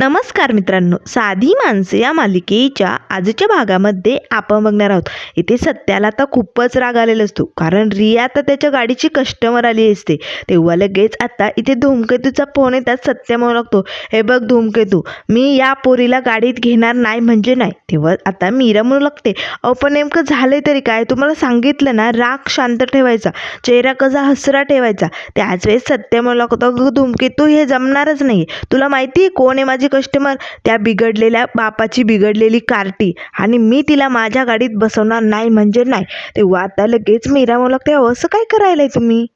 नमस्कार मित्रांनो साधी माणसे या मालिकेच्या आजच्या भागामध्ये आपण बघणार आहोत. इथे सत्याला तर खूपच राग आलेला असतो कारण रिया तर त्याच्या गाडीची कस्टमर आली असते. तेव्हा लगेच आता इथे धूमकेतूचा फोन येतात सत्य म्हणू लागतो हे बघ धूमकेतू मी या पोरीला गाडीत घेणार नाही म्हणजे नाही. तेव्हा आता मीरा म्हणू लागते अहो पण नेमकं झालंय तरी काय? तुम्हाला सांगितलं ना राग शांत ठेवायचा चेहरा कसा हसरा ठेवायचा. त्याच वेळेस सत्य म्हणू लागतो धूमकेतू हे जमणारच नाही तुला माहिती आहे कोण आहे माझी कस्टमर त्या बिघडलेल्या बापाची बिघडलेली कार्टी आणि मी तिला माझ्या गाडीत बसवणार नाही म्हणजे नाही. तेव्हा आता लगेच मीरा मला लागते असं काय करायला तुम्ही?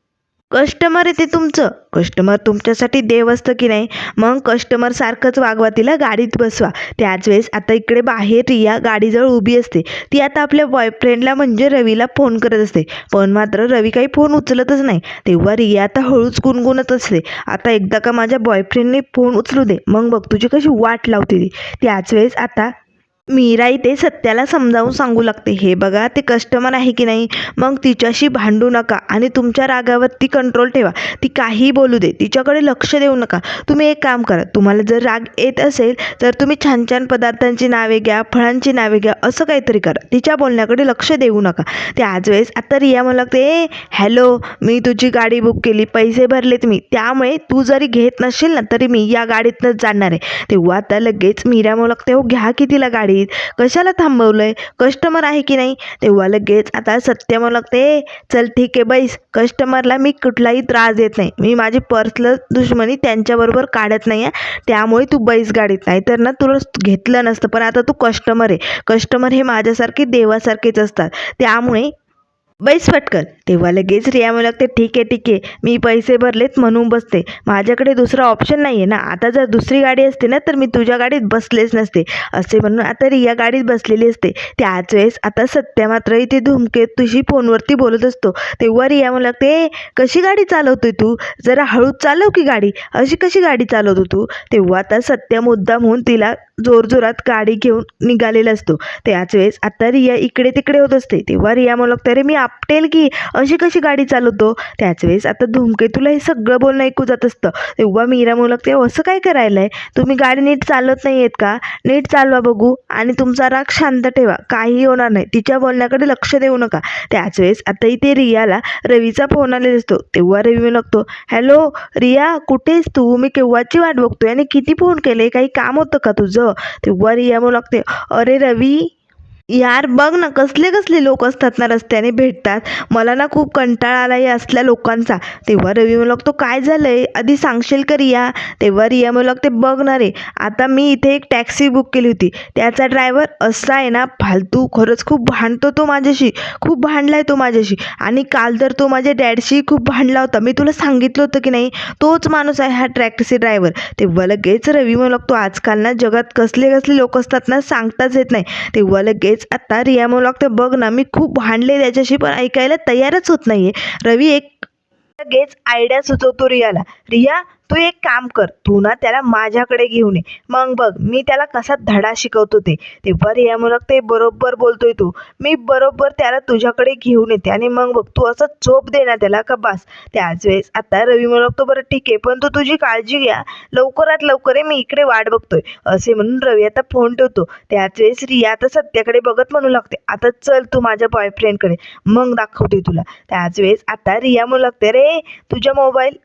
कस्टमर आहे ते तुमचं. कस्टमर तुमच्यासाठी देव असतं की नाही? मग कस्टमर सारखंच वागवा तिला गाडीत बसवा. त्याच वेळेस आता इकडे बाहेर रिया गाडीजवळ उभी असते. ती आता आपल्या बॉयफ्रेंडला म्हणजे रवीला फोन करत असते. पण मात्र रवी काही फोन उचलतच नाही. तेव्हा रिया आता हळूच गुणगुणत असते. आता एकदा का माझ्या बॉयफ्रेंडने फोन उचलू दे. मग बघ तुझी कशी वाट लावते ती. त्याच वेळेस आता मीरा इथे सत्याला समजावून सांगू लागते हे बघा ते कस्टमर आहे की नाही? मग तिच्याशी भांडू नका आणि तुमच्या रागावरती कंट्रोल ठेवा. ती काही बोलू दे. तिच्याकडे लक्ष देऊ नका. तुम्ही एक काम करा. तुम्हाला जर राग येत असेल तर तुम्ही छान छान पदार्थांची नावे घ्या फळांची नावे घ्या असं काहीतरी करा. तिच्या बोलण्याकडे लक्ष देऊ नका. त्याच वेळेस आता रिया मला लागते ए हॅलो मी तुझी गाडी बुक केली. पैसे भरलेत मी. त्यामुळे तू जरी घेत नसेल ना तरी मी या गाडीतनंच जाणार आहे. तेव्हा आता लगेच मीरा मला लागते हो घ्या की तिला गाडीत कशाला थांबवलंय? कस्टमर आहे की नाही? तेव्हा लगेच आता सत्य मला लागते चल ठीक आहे बैस. कस्टमरला मी कुठलाही त्रास देत नाही. मी माझी पर्सनल दुश्मनी त्यांच्याबरोबर काढत नाही आहे त्यामुळे तू बैस गाडीत. नाही तर ना तुला घेतलं नसतं. पण आता तू कस्टमर आहे. कस्टमर हे माझ्यासारखे देवासारखेच असतात. त्यामुळे बैस फटकन. तेव्हा लगेच रिया मला लागते ठीक आहे ठीक आहे मी पैसे भरलेत म्हणून बसते. माझ्याकडे दुसरा ऑप्शन नाही आहे ना. आता जर दुसरी गाडी असते ना तर मी तुझ्या गाडीत बसलेच नसते. असे म्हणून आता रिया गाडीत बसलेली असते. त्याच वेळेस आता सत्या मात्र इथे धुमकेत तुझी फोनवरती बोलत असतो. तेव्हा रिया मला लागते "ए, कशी गाडी चालवतोय तू? जरा हळूच चालव की गाडी? अशी कशी गाडी चालवतो तू? तेव्हा आता सत्या मुद्दा म्हणून तिला जोरजोरात गाडी घेऊन निघालेला असतो. त्याच वेळेस आता रिया इकडे तिकडे होत असते. तेव्हा रिया मला लागते अरे मी आपटेल की अशी कशी गाडी चालवतो? त्याच वेळेस आता धूमकेतूला हे सगळं बोलणं ऐकू जात असतं. तेव्हा मीरा मला लागते असं काय करायला आहे तुम्ही गाडी नीट चालवत नाही आहेत का? नीट चालवा बघू आणि तुमचा राग शांत ठेवा. काही होणार नाही. तिच्या बोलण्याकडे लक्ष देऊ नका. त्याच वेळेस आता इथे रियाला रवीचा फोन आलेला असतो. तेव्हा रवी म्हणतो हॅलो रिया कुठेस तू? मी केव्हाची वाट बघतोय? आणि किती फोन केले? काही काम होतं का तुझं? तेव्हा रिया म्हणू लागते अरे रवी यार बघ ना कसले कसले लोक असतात ना रस्त्याने भेटतात. मला ना खूप कंटाळा आला या असल्या लोकांचा. तेव्हा रवी मला तो काय झालंय? आधी सांगशील का रिया तेव्हा रिया मला ते बघ ना रे. आता मी इथे एक टॅक्सी बुक केली होती. त्याचा ड्रायव्हर असा आहे ना फालतू खरंच खूप भांडतो तो माझ्याशी. खूप भांडला आहे तो माझ्याशी. आणि काल तर तो माझ्या डॅडशी खूप भांडला होता. मी तुला सांगितलं होतं की नाही तोच माणूस आहे हा टॅक्सी ड्रायव्हर. तेव्हा लगेच रवी मला तो आजकाल ना जगात कसले कसले लोक असतात ना सांगताच येत नाही. तेव्हा लगेच आत्ता रिया मला लागते बघ ना मी खूप भांडले त्याच्याशी पण ऐकायला तयारच होत नाहीये. रवी एक लगेच आयडिया सुचवतो रियाला. रिया तू एक काम कर तू ना त्याला माझ्याकडे घेऊन ये. मग बघ मी त्याला कसा धडा शिकवतो ते. तेव्हा रिया मुलग ते बरोबर बोलतोय तू. मी बरोबर त्याला तुझ्याकडे घेऊन येते आणि मग बघ तू असं झोप दे ना त्याला का बस. त्याच वेळेस आता रवी मुलग तो बरं ठीक आहे पण तू तुझी काळजी घ्या. लवकरात लवकर आहे मी इकडे वाट बघतोय. असे म्हणून रवी आता फोन ठेवतो. त्याच वेळेस रिया आता सत्याकडे बघत म्हणू लागते. आता चल तू माझ्या बॉयफ्रेंडकडे मग दाखवते तुला. त्याच वेळेस आता रिया म्हणू लागते रे तुझ्या मोबाईल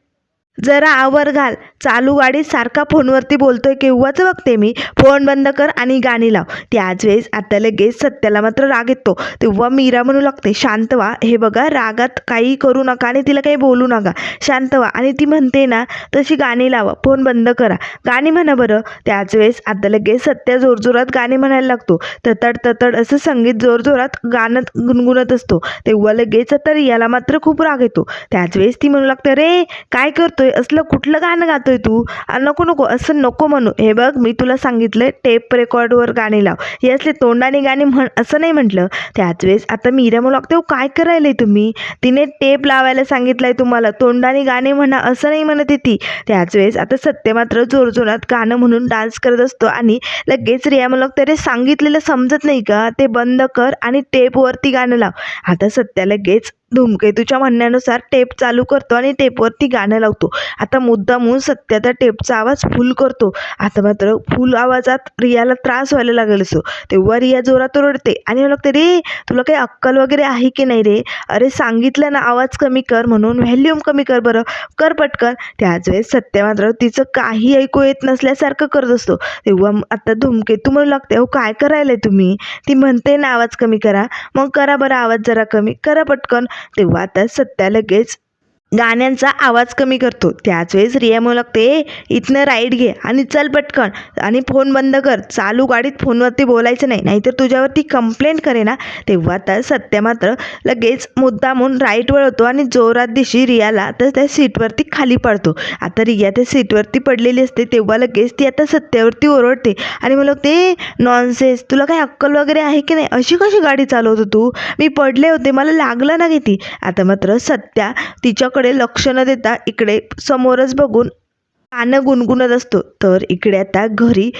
जरा आवर घाल. चालू गाडीत सारखा फोनवरती बोलतोय केव्हाच बघते मी. फोन बंद कर आणि गाणी लाव. त्याच वेळेस आता लगेच सत्याला मात्र राग येतो. तेव्हा मीरा म्हणू लागते शांत व्हा. हे बघा रागात काही करू नका आणि तिला काही बोलू नका. शांत व्हा. आणि ती म्हणते ना तशी गाणी लावा. फोन बंद करा. गाणी म्हणा बरं. त्याच वेळेस आता लगेच सत्या जोरजोरात गाणी म्हणायला लागतो. ततड ततड असं संगीत जोरजोरात गाणं गुणगुणत असतो. तेव्हा लगेच आता रियाला मात्र खूप राग येतो. त्याच वेळेस ती म्हणू लागते रे काय करतोय? असलं कुठलं गाणं गातोय तू? नको नको असं नको म्हणू. हे बघ मी तुला सांगितलं टेप रेकॉर्डवर गाणी लाव. हे असले तोंडाने गाणे म्हण असं नाही म्हटलं. त्याच वेळेस आता मीरा म्हणू लागते "अहो, काय करायलंय तुम्ही? तिने टेप लावायला सांगितलंय तुम्हाला. तोंडाने गाणे म्हणा असं नाही म्हणत आहे ती. त्याच वेळेस आता सत्य मात्र जोरजोरात गाणं म्हणून डान्स करत असतो आणि लगेच रिया म्हणू लागते अरे सांगितलेलं समजत नाही का? ते बंद कर आणि टेपवरती गाणं लाव. आता सत्या लगेच धूमकेतूच्या म्हणण्यानुसार टेप चालू करतो आणि टेपवरती गाणं लावतो. आता मुद्दामून सत्या त्या टेपचा आवाज फुल करतो. आता मात्र फुल आवाजात रियाला त्रास व्हायला लागलेला असतो. तेव्हा रिया जोरात ओरडते. आणि मला लागते रे तुला काही अक्कल वगैरे आहे की नाही रे? अरे सांगितलं ना आवाज कमी कर म्हणून व्हॅल्यूम कमी कर बरं. कर पटकन. त्याच वेळेस सत्या मात्र तिचं काही ऐकू येत नसल्यासारखं करत असतो. तेव्हा आता धूमकेतू म्हणू लागते अहो काय करायला तुम्ही? ती म्हणते ना आवाज कमी करा. मग करा बरं आवाज जरा कमी करा पटकन. तेव्हा आता सत्या लगेच गाण्यांचा आवाज कमी करतो. त्याच वेळेस रिया म्हणू लागते इथनं राईड घे आणि चल पटकन. आणि फोन बंद कर. चालू गाडीत फोनवरती बोलायचं नाही. नाहीतर तुझ्यावरती कंप्लेंट करे ना तेव्हा तर सत्या मात्र लगेच मुद्दामून राईट वळवतो आणि जोरात दिशी रियाला तर त्या सीटवरती खाली पडतो. आता रिया त्या सीटवरती पडलेली असते. तेव्हा लगेच ती आता सत्यावरती ओरडते. आणि मला ते नॉनसेन्स तुला काही अक्कल वगैरे आहे की नाही? अशी कशी गाडी चालवतो तू? मी पडले होते. मला लागलं ना किती? आता मात्र सत्या तिच्याकडे लक्ष न देता इकडे समोरच बघून गाणं गुणगुणत असतो. तर इकडे आता घरी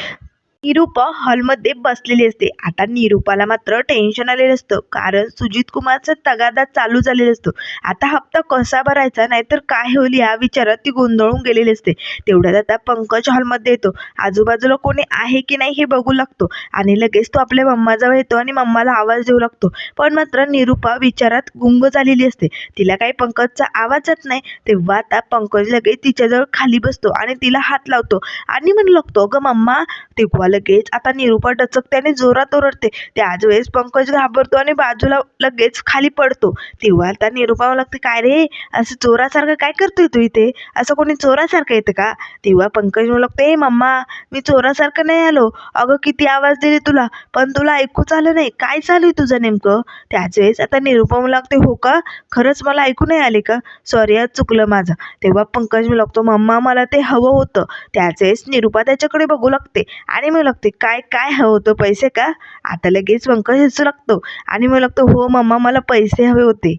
निरूपा हॉलमध्ये बसलेली असते. आता निरूपाला मात्र टेन्शन आलेलं असतं. कारण सुजित कुमारचा तगादा चालू झालेला असतो. आता हप्ता कसा भरायचा? नाहीतर काय होईल या विचारात ती गोंधळून गेलेली असते. तेवढ्यात आता पंकज हॉलमध्ये येतो. आजूबाजूला कोणी आहे की नाही हे बघू लागतो. आणि लगेच तो आपल्या मम्माजवळ येतो आणि मम्माला आवाज देऊ लागतो. पण मात्र निरूपा विचारात गुंग झालेली असते. तिला काही पंकजचा आवाज येत नाही. तेव्हा आता पंकज लगेच तिच्याजवळ खाली बसतो आणि तिला हात लावतो. आणि म्हणू लागतो अगं मम्मा ते लगेच आता निरूपा डचकते आणि जोरात ओरडते. त्याच वेळेस पंकज घाबरतो आणि बाजूला लगेच खाली पडतो. तेव्हा आता निरूपा लागते काय रे? असं चोरासारखं काय करतोय तू इथे? असं कोणी चोरासारखं येतं का? तेव्हा पंकज म्हणू लागते ए मम्मा मी चोरासारखं नाही आलो. अगं किती आवाज दिले तुला. पण तुला ऐकूच आलं नाही. काय चालू आहे तुझं नेमकं? त्याच वेळेस आता निरूपा लागते हो का? खरंच मला ऐकू नाही आले का? सॉरी आज चुकलं माझं. तेव्हा पंकज म्हणू लागतो मम्मा मला ते हवं होतं. त्याच वेळेस निरूपा त्याच्याकडे बघू लागते आणि म्हणू लागते. काय काय हवं होतं? पैसे का? आता लगेच पंकज हसू लागतो. आणि मग लागतो हो मम्मा मला पैसे हवे होते.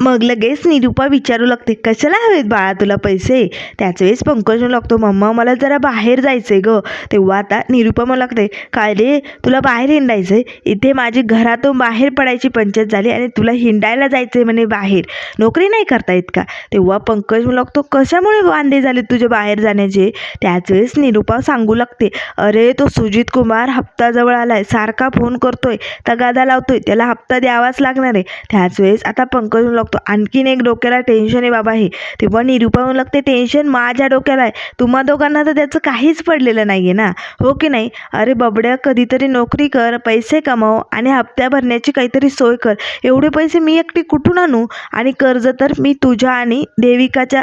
मग लगेच निरूपा विचारू लागते कशाला हवेत बाळा तुला पैसे? त्याच वेळेस पंकज म्हणू लागतो मम्मा मला जरा बाहेर जायचं आहे ग. तेव्हा आता निरूपा म्हणू लागते काय रे तुला बाहेर हिंडायचं आहे इथे माझी घरातून बाहेर पडायची पंचायत झाली आणि तुला हिंडायला जायचं आहे म्हणे बाहेर. नोकरी नाही करता येत का? तेव्हा पंकज म्हणू लागतो कशामुळे वांदे झाले तुझे बाहेर जाण्याचे? त्याच वेळेस निरूपा सांगू लागते अरे तो सुजित कुमार हप्ता जवळ आहे सारखा फोन करतोय तगादा लावतोय त्याला हप्ता द्यावाच लागणार आहे. त्याच वेळेस आता पंकज म्हणू लागतो आणखीन एक डोक्याला टेन्शन आहे बाबा हे. तेव्हा निरूपा म्हणू लागते टेन्शन माझ्या डोक्याला आहे. तुम्हा दोघांना तर त्याचं काहीच पडलेलं नाही आहे ना? हो की नाही? अरे बबड्या कधीतरी नोकरी कर पैसे कमाव आणि हप्त्या भरण्याची काहीतरी सोय कर. एवढे पैसे मी एकटी कुठून आणू? आणि कर्ज तर मी तुझ्या आणि देविकाच्या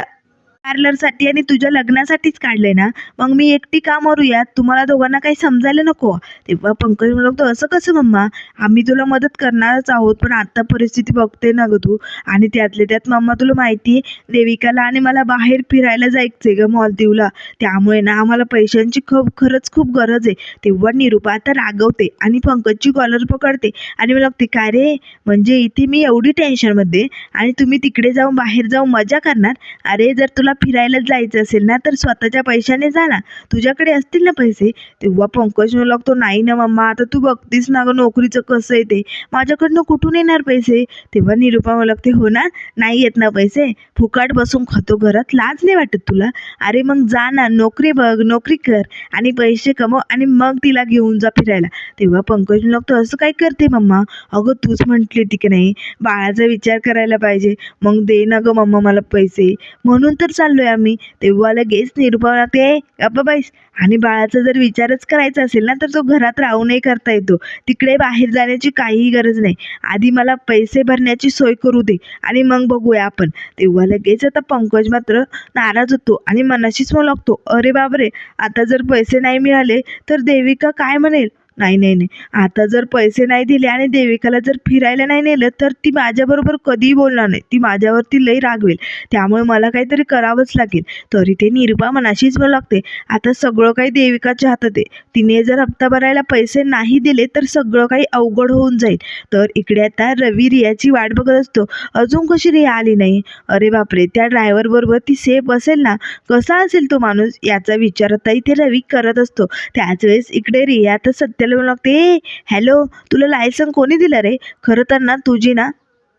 पार्लरसाठी आणि तुझ्या लग्नासाठीच काढलंय ना? मग मी एकटी का मरूयात? तुम्हाला दोघांना काही समजायला नको. तेव्हा पंकज म्हणू लागतो असं कसं मम्मा? आम्ही तुला मदत करणारच आहोत पण आत्ता परिस्थिती बघते ना गं तू. आणि त्यातले त्यात मम्मा तुला माहिती आहे देविकाला आणि मला बाहेर फिरायला जायचंय गं मॉलदीवला. त्यामुळे ना आम्हाला पैशांची खूप खरंच खूप गरज आहे. तेव्हा निरूपा आता रागवते आणि पंकजची कॉलर पकडते. आणि मला लागते काय रे? म्हणजे इथे मी एवढी टेन्शनमध्ये आणि तुम्ही तिकडे जाऊन बाहेर जाऊन मजा करणार? अरे जर तुला फिरायला जायचं असेल ना तर स्वतःच्या पैशाने जा ना. तुझ्याकडे असतील ना पैसे? तेव्हा पंकज म्हणू लागतो नाही ना मम्मा आता तू बघतीस ना गं नोकरीचं कसं आहे ते. माझ्याकडनं कुठून येणार पैसे? तेव्हा निरुपा म्हणू लागते हो ना नाही येत ना पैसे. फुकाट बसून खातो घरात लाज नाही वाटत तुला? अरे मग जा ना नोकरी बघ नोकरी कर आणि पैसे कमव आणि मग तिला घेऊन जा फिरायला. तेव्हा पंकज म्हणू लागतो असं काय करते मम्मा? अगं तूच म्हटली ती की नाही बाळाचा विचार करायला पाहिजे. मग दे ना गं मम्मा मला पैसे. म्हणून तर चाललोय आम्ही. तेव्हा लगेच निरूपा लागते गप्पा बाईस आणि बाळाचा जर विचारच करायचा असेल ना तर तो घरात राहूनही करता येतो. तिकडे बाहेर जाण्याची काहीही गरज नाही. आधी मला पैसे भरण्याची सोय करू दे आणि मग बघूया आपण. तेव्हा लगेच आता पंकज मात्र नाराज होतो आणि मनाशीच म्हणू लागतो अरे बापरे आता जर पैसे नाही मिळाले तर देविका काय म्हणेल? नाही नाही नाही. आता जर पैसे नाही दिले आणि देविकाला जर फिरायला नाही नेलं तर ती माझ्याबरोबर कधीही बोलणार नाही. ती माझ्यावरती लई रागवेल. त्यामुळे मला काहीतरी करावंच लागेल. तरी ते निर्भा मनाशीच मला लागते. आता सगळं काही देविकाच्या हातात आहे. तिने जर हप्ता भरायला पैसे नाही दिले तर सगळं काही अवघड होऊन जाईल. तर इकडे आता रवी रियाची वाट बघत असतो. अजून कशी रिया आली नाही? अरे बापरे त्या ड्रायव्हर बरोबर ती सेफ असेल ना? कसा असेल तो माणूस? याचा विचार आता इथे रवी करत असतो. त्याच वेळेस इकडे रिया तर सत्याला म्हणू लागते. "ए, हॅलो तुला लायसन कोणी दिलं रे? खरं तर ना तुझी ना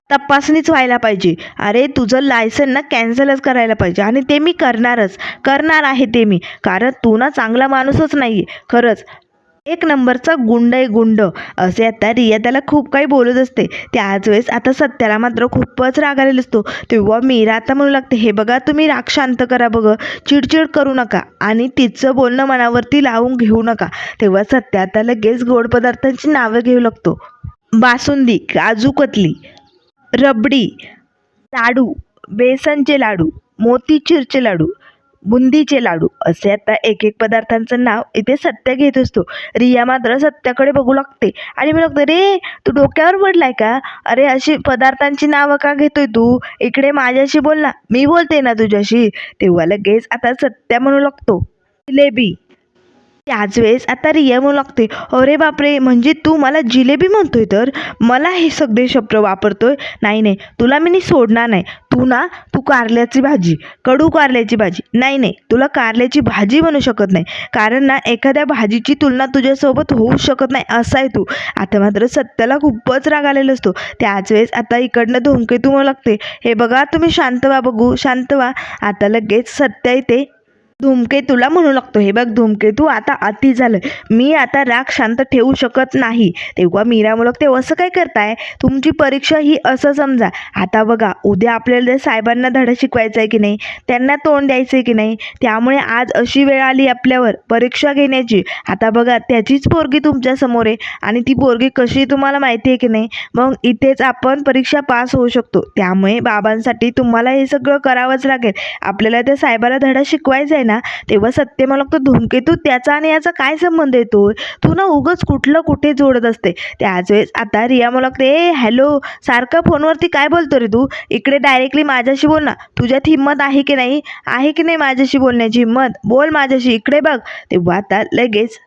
तपासणीच व्हायला पाहिजे. अरे तुझं लायसन ना कॅन्सलच करायला पाहिजे. आणि ते मी करणारच. करणार आहे ते मी. कारण तू ना चांगला माणूसच नाही आहे खरंच एक नंबरचा गुंड आहे गुंड. असे आता रिया त्याला खूप काही बोलत असते. त्याच वेळेस आता सत्याला मात्र खूपच राग आलेला असतो. तेव्हा मीरा आता म्हणू लागते हे बघा तुम्ही राग शांत करा बघ. चिडचिड करू नका आणि तिचं बोलणं मनावरती लावून घेऊ नका. तेव्हा सत्या आता लगेच गोड पदार्थांची नावं घेऊ लागतो. बासुंदी काजू कतली रबडी लाडू बेसनचे लाडू मोतीचूरचे लाडू बुंदीचे लाडू. असे आता एक एक पदार्थांचं नाव इथे सत्य घेत असतो. रिया मात्र सत्याकडे बघू लागते. आणि मी बघतो रे तू डोक्यावर पडलाय का? अरे अशी पदार्थांची नावं का घेतोय तू? इकडे माझ्याशी बोल ना. मी बोलते ना तुझ्याशी. तेव्हा लगेच आता सत्या म्हणू लागतो. जिलेबी. त्याच वेळेस आता रिया म्हणू लागते अरे बापरे म्हणजे तू मला जिलेबी म्हणतोय तर? मला हे सगळे शब्द वापरतोय? नाही नाही तुला मी सोडणार नाही. तू ना तू कारल्याची भाजी कडू कारल्याची भाजी. नाही नाही तुला कारल्याची भाजी म्हणू शकत नाही. कारण ना एखाद्या भाजीची तुलना तुझ्यासोबत होऊ शकत नाही असा आहे तू. आता मात्र सत्याला खूपच राग आलेला असतो. त्याच वेळेस आता इकडनं धूमकेतू म्हणू लागते हे बघा तुम्ही शांत व्हा बघू शांत व्हा. आता लगेच सत्या इथे धूमकेतूला म्हणू लागतो. हे बघ धूमकेतू आता अति झालं मी आता राग शांत ठेवू शकत नाही. तेव्हा मीरा मुलक ते असं काय करताय? तुमची परीक्षा ही असं समजा. आता बघा उद्या आपल्याला त्या साहेबांना धडा शिकवायचा आहे की नाही? त्यांना तोंड द्यायचं आहे की नाही? त्यामुळे आज अशी वेळ आली आपल्यावर परीक्षा घेण्याची. आता बघा त्याचीच पोरगी तुमच्यासमोर आहे आणि ती पोरगी कशी तुम्हाला माहिती आहे की नाही? मग इथेच आपण परीक्षा पास होऊ शकतो. त्यामुळे बाबांसाठी तुम्हाला हे सगळं करावंच लागेल. आपल्याला त्या साहेबाला धडा शिकवायचा आहे ना तेव्हा सत्य मला तो धूमकेतू त्याचा आणि याचा काय संबंध येतो तू? ना उगच कुठलं कुठे जोडत असते. त्याच वेळेस आता रिया मला लागते ए हॅलो सारखं फोनवरती काय बोलतो रे तू? इकडे डायरेक्टली माझ्याशी बोल ना. तुझ्यात हिंमत आहे की नाही? आहे की नाही माझ्याशी बोलण्याची हिंमत? बोल माझ्याशी इकडे बघ. तेव्हा आता लगेच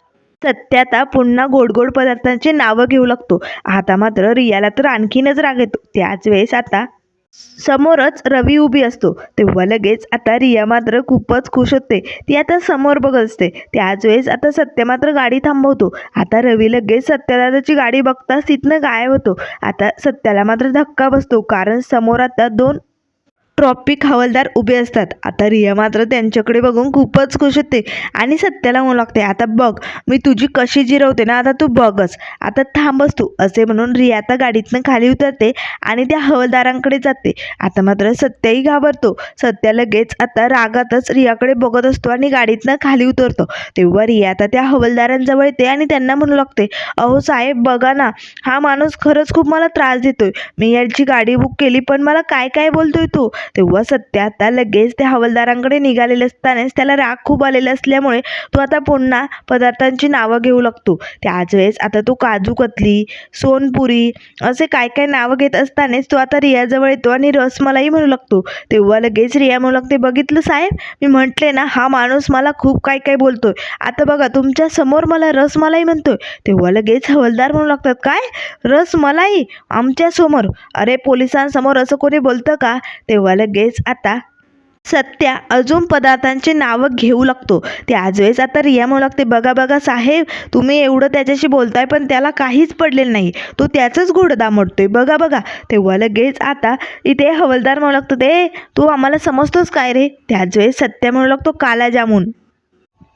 सत्य आता पुन्हा गोड गोड पदार्थांची नावं घेऊ लागतो. आता मात्र रियाला तर आणखीनच राग येतो. त्याच वेळेस आता समोरच रवी उभी असतो. तेव्हा लगेच आता रिया मात्र खूपच खुश होते. ती आता समोर बघत असते त्याच वेळेस आता सत्य मात्र गाडी थांबवतो. आता रवी लगेच सत्यदादाची गाडी बघताच तिथनं गायब होतो. आता सत्याला मात्र धक्का बसतो. कारण समोर आता दोन ट्रॉपिक हवालदार उभे असतात. आता रिया मात्र त्यांच्याकडे बघून खूपच खुश होते आणि सत्याला म्हणू लागते आता बघ मी तुझी कशी जिरवते ना आता तू बघच. आता थांबस तू असे म्हणून रिया आता गाडीतनं खाली उतरते आणि त्या हवालदारांकडे जाते. आता मात्र सत्याही घाबरतो. सत्या लगेच आता रागातच रियाकडे बघत असतो आणि गाडीतनं खाली उतरतो. तेव्हा रिया आता त्या हवालदारांजवळ येते आणि त्यांना म्हणू लागते अहो साहेब बघा ना हा माणूस खरंच खूप मला त्रास देतोय. मी याची गाडी बुक केली पण मला काय काय बोलतोय तू? तेव्हा सत्या आता लगेच त्या हवालदारांकडे निघालेले असतानाच त्याला राग खूप आलेला असल्यामुळे तो आता पुन्हा पदार्थांची नावं घेऊ लागतो. त्याच वेळेस आता तो काजू कतली सोनपुरी असे काय काय नावं घेत असतानाच तो आता रियाजवळ येतो आणि रसमलाई म्हणू लागतो. तेव्हा लगेच रिया म्हणू लागते बघितलं साहेब? मी म्हटले ना हा माणूस मला खूप काय काय बोलतोय. आता बघा तुमच्यासमोर मला रसमलाई म्हणतोय. तेव्हा लगेच हवालदार म्हणू लागतात काय? रसमलाई? आमच्यासमोर? अरे पोलिसांसमोर असं कोणी बोलतं का? तेव्हा लगेच आता. सत्या अजून पदार्थांची नावं घेऊ लागतो. ते वेळेस आता रिया म्हणू लागते बघा बघा साहेब तुम्ही एवढं त्याच्याशी बोलताय पण त्याला काहीच पडलेलं नाही. तो त्याचंच घोडं दामडतोय बघा बघा. तेव्हा लगेच आता इथे हवलदार म्हणू लागतो ते तू आम्हाला समजतोस काय रे? त्याच वेळेस सत्या म्हणू लागतो काला जामून.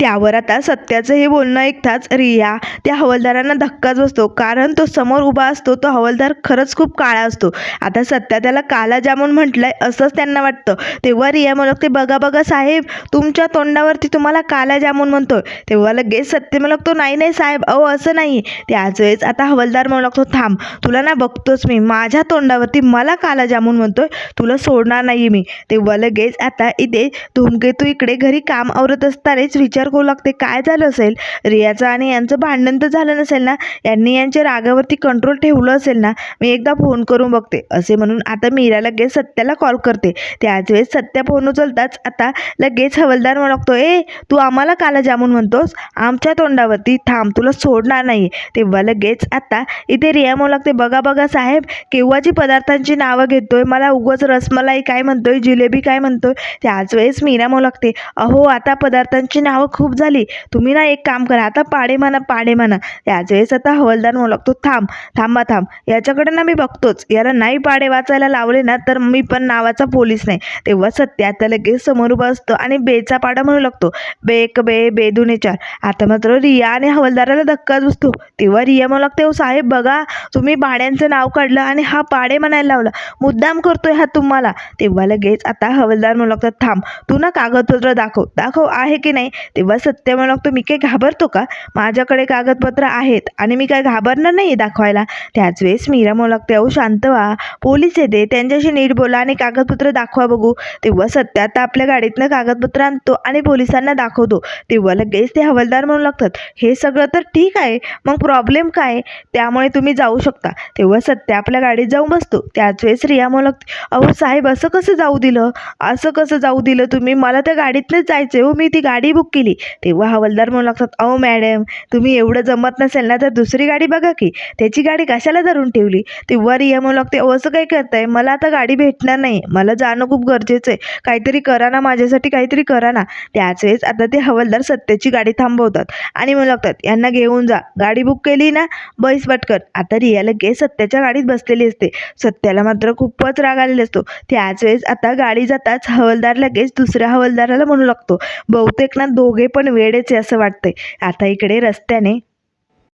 त्यावर आता सत्याचं हे बोलणं ऐकताच रिया. त्या हवालदारांना धक्काच बसतो. कारण तो समोर उभा असतो तो हवालदार खरंच खूप काळा असतो. आता सत्या त्याला काला जामून म्हटलंय असंच त्यांना वाटतं. तेव्हा रिया म्हणत ते बघा बघा साहेब तुमच्या तोंडावरती तुम्हाला काला जामून म्हणतोय. तेव्हा लगेच सत्य म्हणू नाही नाही साहेब अहो असं नाही. त्याच वेळेस आता हवालदार म्हणू लागतो थांब तुला ना बघतोच मी. माझ्या तोंडावरती मला काला जामून म्हणतोय. तुला सोडणार नाही मी. तेव्हा लगेच आता इथे धूमकेतू इकडे घरी काम आवरत असतानाच विचार करू लागते. काय झालं असेल? रियाचं आणि यांचं भांडण तर झालं नसेल ना? यांनी यांच्या रागावरती कंट्रोल ठेवलं असेल ना? मी एकदा फोन करून बघते. असे म्हणून आता मीरा लगेच सत्याला कॉल करते. त्याच वेळेस सत्या फोन उचलताच आता लगेच हवलदार म्हणतो लागतो ए तू आम्हाला काला जामून म्हणतोस? आमच्या तोंडावरती थांब तुला सोडणार नाही तेव्हा लगेच आता इथे रिया म्हणू लागते बघा बघा साहेब केव्हाची पदार्थांची नावं घेतोय? मला उगाच रसमलाई काय म्हणतोय? जिलेबी काय म्हणतोय? त्याच वेळेस मीरा म्हणू लागते अहो आता पदार्थांची नावं खूप झाली. तुम्ही ना एक काम करा. आता पाडे म्हणा पाडे म्हणा. त्याच वेळेस आता हवलदार म्हणू लागतो. थांब थांबा थांब. याच्याकडे ना मी बघतोच. याला नाही पाडे वाचायला लावले ना तर मी पण नावाचा पोलीस नाही. तेव्हा सत्य आता लगेच समोर उभा असतो आणि बेचा पाडा म्हणू लागतो. बेक बे बेदुने चार. आता मात्र रिया आणि हवालदाराला धक्का बसतो. तेव्हा रिया म्हणू लागते साहेब बघा तुम्ही भाड्यांचं नाव काढलं आणि हा पाडे म्हणायला लावला. मुद्दाम करतोय हा तुम्हाला. तेव्हा लगेच आता हवलदार म्हणू लागतात थांब तू ना कागदपत्र दाखव. दाखव आहे की नाही? तेव्हा सत्य म्हणतो मी काय घाबरतो का? माझ्याकडे कागदपत्र आहेत आणि मी काय घाबरणार नाही दाखवायला. त्याच वेळेस मीरा मोलगते लागते अहो शांत व्हा. पोलीस येते. त्यांच्याशी नीट बोला आणि कागदपत्र दाखवा बघू. तेव्हा सत्य आता आपल्या गाडीतनं कागदपत्र आणतो आणि पोलिसांना दाखवतो. तेव्हा लगेच ते हवालदार म्हणू लागतात हे सगळं तर ठीक आहे मग प्रॉब्लेम काय? त्यामुळे तुम्ही जाऊ शकता. तेव्हा सत्य आपल्या गाडीत जाऊन बसतो. त्याच वेळेस रिया म्हणू लागते अहो साहेब असं कसं जाऊ दिलं? असं कसं जाऊ दिलं तुम्ही? मला त्या गाडीतनंच जायचं हो मी ती गाडी बुक केली. तेव्हा हवालदार म्हणू लागतात अहो मॅडम तुम्ही एवढं जमत नसेल ना तर दुसरी गाडी बघा की त्याची गाडी कशाला धरून ठेवली? तेव्हा रिया म्हणू लागते अहो असं काय करताय? मला आता गाडी भेटणार नाही. मला जाणं खूप गरजेचं आहे. काहीतरी करा ना माझ्यासाठी काहीतरी करा ना. त्याच वेळेस आता ते हवालदार सत्याची गाडी थांबवतात आणि म्हणू लागतात यांना घेऊन जा. गाडी बुक केली ना बैस पटकन. आता रिया लगेच सत्याच्या गाडीत बसलेली असते. सत्याला मात्र खूपच राग आलेला असतो. त्याच वेळेस आता गाडी जाताच हवालदार लगेच दुसऱ्या हवालदाराला म्हणू लागतो. बहुतेक ना दोघे पण वेडेच आहे असं वाटतंय. आता इकडे रस्त्याने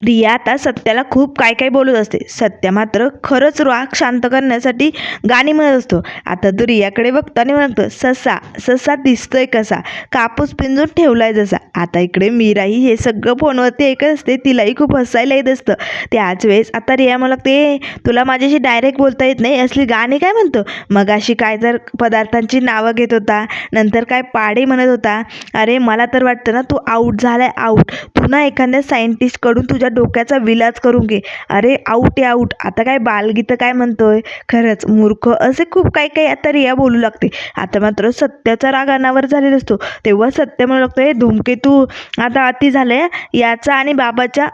रिया आता सत्याला खूप काय काय बोलत असते. सत्य मात्र खरंच राग शांत करण्यासाठी गाणी म्हणत असतो. आता तो रियाकडे बघताना म्हणतो ससा ससा दिसतोय कसा? कापूस पिंजून ठेवलाय जसा. आता इकडे मीराही हे सगळं फोनवरती ऐकत असते. तिलाही खूप हसायला येत असतं. त्याच वेळेस आता रिया मला ते तुला माझ्याशी डायरेक्ट बोलता येत नाही. असली गाणी काय म्हणतो? मग अशी काय तर पदार्थांची नावं घेत होता. नंतर काय पाडे म्हणत होता. अरे मला तर वाटतं ना तू आऊट झालाय आऊट तू ना एखाद्या सायंटिस्टकडून तुझ्या डोक्याचा विलाज करून घे. अरे आऊट आहे आऊट आता काय बालगीतं काय म्हणतोय? खरंच मूर्ख. असे खूप काही काही आता रिया बोलू लागते. आता मात्र सत्याचा राग अनावर झालेला असतो. तेव्हा सत्य म्हणू लागतोय धूमकेतू आता अति झालंय. याचा आणि बाबाच्या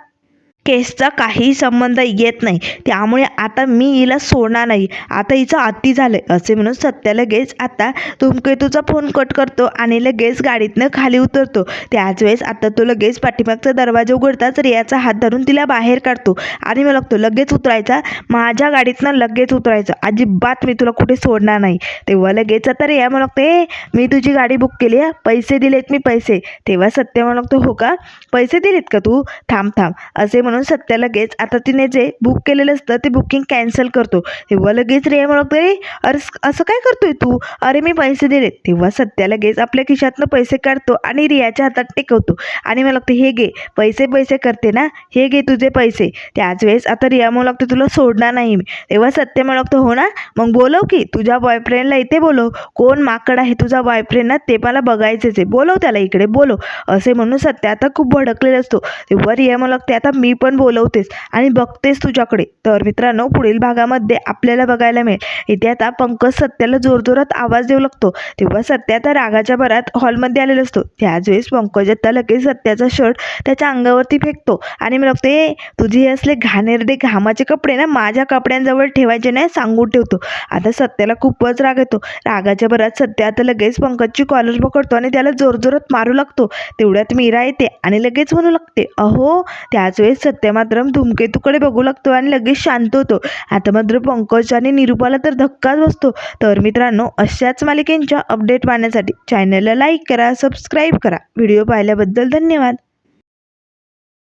केसचा काही संबंध येत नाही. त्यामुळे आता मी हिला सोडणार नाही. आता हिचं अति झालं असे म्हणून सत्या लगेच आता धूमकेतूचा फोन कट करतो आणि लगेच गाडीतनं खाली उतरतो. त्याच वेळेस आता तो लगेच पाठीमागचा दरवाजा उघडताच रियाचा हात धरून तिला बाहेर काढतो. आणि मला लागतो लगेच उतरायचा. माझ्या गाडीतनं लगेच उतरायचं. अजिबात मी तुला कुठे सोडणार नाही. तेव्हा लगेच आता रिया मला लागतो ए मी तुझी गाडी बुक केली आहे पैसे दिलेत मी पैसे. तेव्हा सत्य मला लागतो हो का? पैसे दिलेत का तू? थांब थांब. असे म्हणून म्हणून सत्या लगेच आता तिने जे बुक केलेलं असतं ते बुकिंग कॅन्सल करतो. तेव्हा लगेच रिया म्हणतो अरे अरे असं काय करतोय तू? अरे मी पैसे दिले तेव्हा सत्या लगेच आपल्या खिशातनं पैसे काढतो आणि रियाच्या हातात टेकवतो. आणि मला लागतं हे घे पैसे पैसे करते ना? हे घे तुझे पैसे. त्याच वेळेस आता रिया म्हणू लागतं तुला सोडणार नाही मी. तेव्हा सत्य मला हो ना? मग बोलव की तुझ्या बॉयफ्रेंडला इथे बोलव. कोण माकड आहे तुझा बॉयफ्रेंड ना ते मला बघायचेच आहे. बोलव त्याला इकडे बोलव. असे म्हणून सत्य आता खूप भडकलेला असतो. तेव्हा रिया म्हणू लागते आता मी पण बोलवतेस आणि बघतेस तुझ्याकडे. तर मित्रांनो पुढील भागामध्ये आपल्याला बघायला मिळेल. इथे आता पंकज सत्याला जोरजोरात आवाज देऊ लागतो. तेव्हा सत्या आता रागाच्या भरात हॉलमध्ये आलेला असतो. त्याच वेळेस पंकज आता लगेच सत्याचा शर्ट त्याच्या अंगावरती फेकतो. आणि मी ते तुझे हे असले घाणेरडे घामाचे कपडे ना माझ्या कपड्यांजवळ ठेवायचे नाही सांगून ठेवतो. आता सत्याला खूपच राग येतो. रागाच्या भरात सत्या आता लगेच पंकजची कॉलर पकडतो आणि त्याला जोरजोरात मारू लागतो. तेवढ्यात मीरा येते आणि लगेच म्हणू लागते अहो त्याच वेळेस सत्य मात्र धूमकेतूकडे बघू लागतो आणि लगेच शांत होतो. आता मात्र पंकज आणि निरुपाला तर धक्काच बसतो. तर मित्रांनो अशाच मालिकेंच्या अपडेट पाहण्यासाठी चॅनलला लाईक करा सबस्क्राईब करा. व्हिडिओ पाहिल्याबद्दल धन्यवाद.